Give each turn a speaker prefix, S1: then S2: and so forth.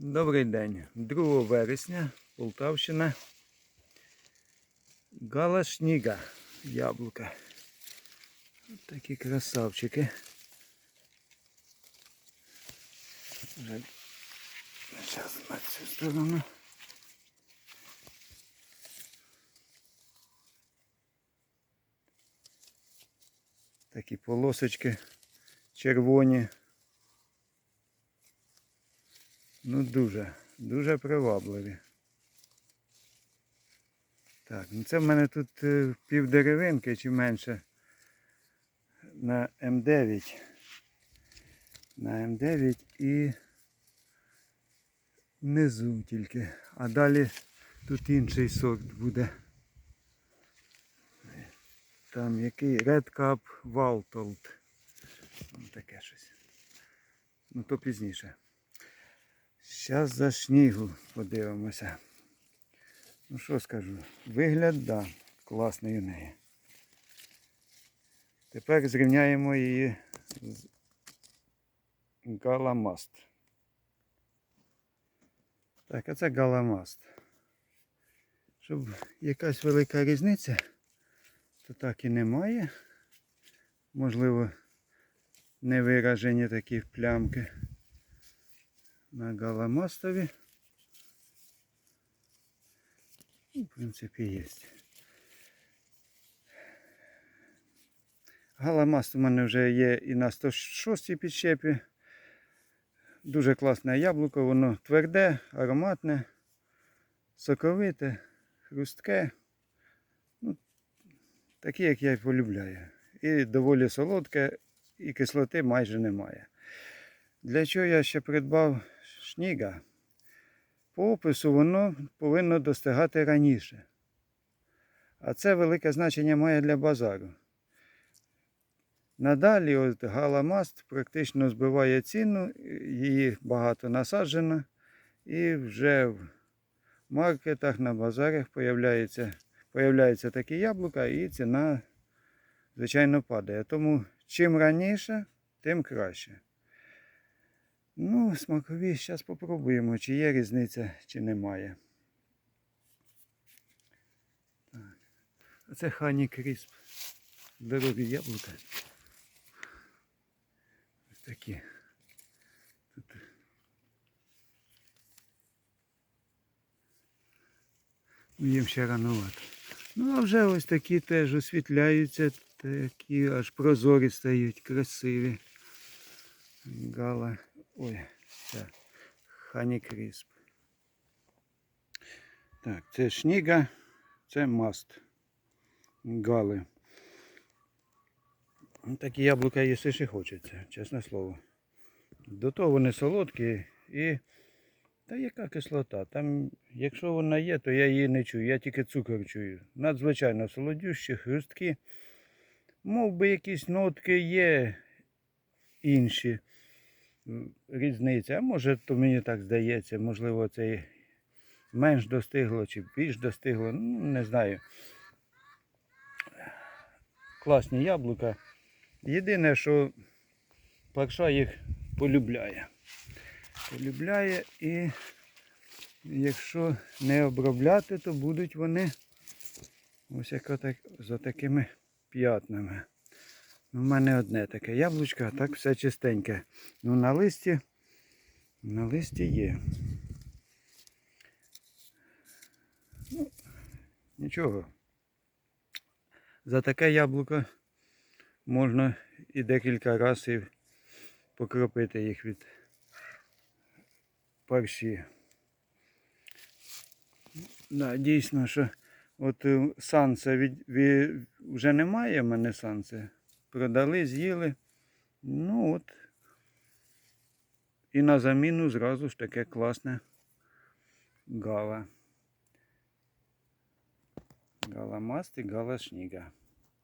S1: Добрий день. 2 вересня, Полтавщина. Галашніга. Яблука. Ось такі красавчики. Зараз на цю сторону. Такі полосочки червоні. Ну дуже, дуже привабливі. Так, ну це в мене тут е, пів деревинки чи менше на М9. На М9 і внизу тільки. А далі тут інший сорт буде. Там який Red Cup Waltold. Там таке щось. Ну то пізніше. Зараз за снігу подивимося. Ну що скажу, вигляд, да, класний у неї. Тепер зрівняємо її з Галамаст. Так, а це Галамаст. Щоб якась велика різниця, то так і немає. Можливо, не виражені такі плямки на галамастові. Ну, В принципі, є. Галамаст у мене вже є і на 106 підщепі. Дуже класне яблуко, воно тверде, ароматне, соковите, хрустке. Ну, таке, як я і полюбляю. І доволі солодке, і кислоти майже немає. Для чого я ще придбав шніга? По опису воно повинно достигати раніше. А це велике значення має для базару. Надалі от галамаст практично збиває ціну, її багато насаджено, і вже в маркетах на базарах появляється, появляються такі яблука, і ціна, звичайно, падає. Тому чим раніше, тим краще. Ну, смакові, зараз попробуємо, чи є різниця, чи немає. Оце Хані Крісп. Здорові яблука. Ось такі. Тут. Ну, їм ще ранувато. Ну, а вже ось такі теж освітляються, такі аж прозорі стають, красиві. Гала. Ой, це Хані Крісп. Так, це шніга, це маст. Гали. Такі яблука їсти ще хочеться, чесне слово. До того вони солодкі і. Та яка кислота? Там, якщо вона є, то я її не чую, я тільки цукор чую. Надзвичайно солодющі, хрусткі. Мов би якісь нотки є інші різниця. А може, то мені так здається, можливо, це менш достигло чи більш достигло, ну не знаю. Класні яблука. Єдине, що парша їх полюбляє. Полюбляє і якщо не обробляти, то будуть вони ось як отак, за такими п'ятнами. У мене одне таке яблучко, а так все чистеньке. Ну на листі, на листі є. Ну, нічого. За таке яблуко можна і декілька разів покропити їх від парші. Да, дійсно, що от е, санса від, від, вже немає в мене санси. Продали, з'їли. Ну от. І на заміну зразу ж таке класне гала. Гала маст і гала шніга.